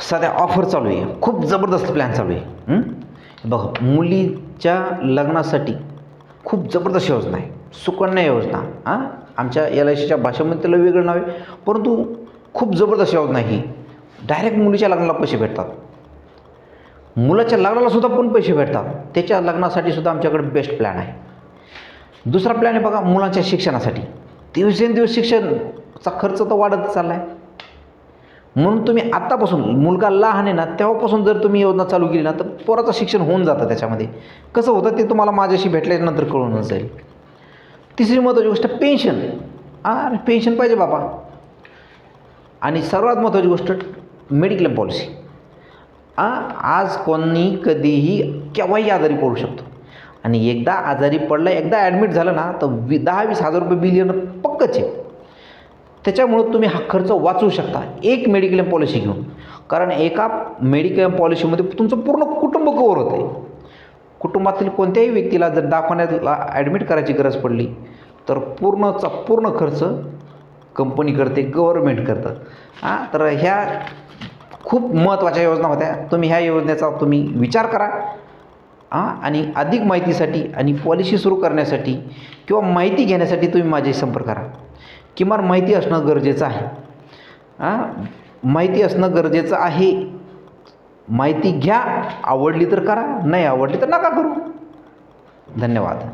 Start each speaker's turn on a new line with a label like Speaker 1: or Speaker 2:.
Speaker 1: सध्या ऑफर चालू आहे. खूप जबरदस्त प्लॅन चालू आहे. बघा मुलीच्या लग्नासाठी खूप जबरदस्त योजना आहे. सुकन्या योजना हां? आमच्या एल आय सीच्या भाषेमध्ये त्याला वेगळं नाव आहे. परंतु खूप जबरदस्त योजना ही. डायरेक्ट मुलीच्या लग्नाला पैसे भेटतात. मुलाच्या लग्नाला सुद्धा पण पैसे भेटतात. त्याच्या लग्नासाठी सुद्धा आमच्याकडे बेस्ट प्लॅन आहे. दुसरा प्लॅन आहे बघा मुलांच्या शिक्षणासाठी. दिवसेंदिवस शिक्षणाचा खर्च तर वाढत चालला आहे म्हणून तुम्ही आत्तापासून मुलगा लहान आहे ना तेव्हापासून जर तुम्ही योजना चालू केली ना तर पोराचं शिक्षण होऊन जातं त्याच्यामध्ये. कसं होतं ते तुम्हाला माझ्याशी भेटल्यानंतर कळून जाईल. तिसरी महत्त्वाची गोष्ट पेन्शन. अरे पेन्शन पाहिजे बाबा. आणि सर्वात महत्त्वाची गोष्ट मेडिक्लेम पॉलिसी. आ आज कोणी कधीही केव्हाही आजारी पडू शकतो. आणि एकदा आजारी पडला एकदा ॲडमिट झालं ना तर वी दहा वीस हजार रुपये बिल येणं पक्कच आहे. त्याच्यामुळं तुम्ही हा खर्च वाचवू शकता. एक मेडिक्लेम पॉलिसी घेऊन. कारण एका मेडिक्लेम पॉलिसीमध्ये तुमचं पूर्ण कुटुंब कवर होतं आहे कुटुंबातील कोणत्याही व्यक्तीला जर दवाखान्याला ॲडमिट करायची गरज पडली तर पूर्णचा पूर्ण खर्च कंपनी करते गव्हर्मेंट करतं. हां तर ह्या खूप महत्त्वाच्या योजना होत्या. तुम्ही ह्या योजनेचा तुम्ही विचार करा. हां आणि अधिक माहितीसाठी आणि पॉलिसी सुरू करण्यासाठी किंवा माहिती घेण्यासाठी तुम्ही माझे संपर्क करा. किमान माहिती असणं गरजेचं आहे. हां? माहिती असणं गरजेचं आहे. माहिती घ्या. आवडली तर करा. नाही आवडली तर नका करू. धन्यवाद.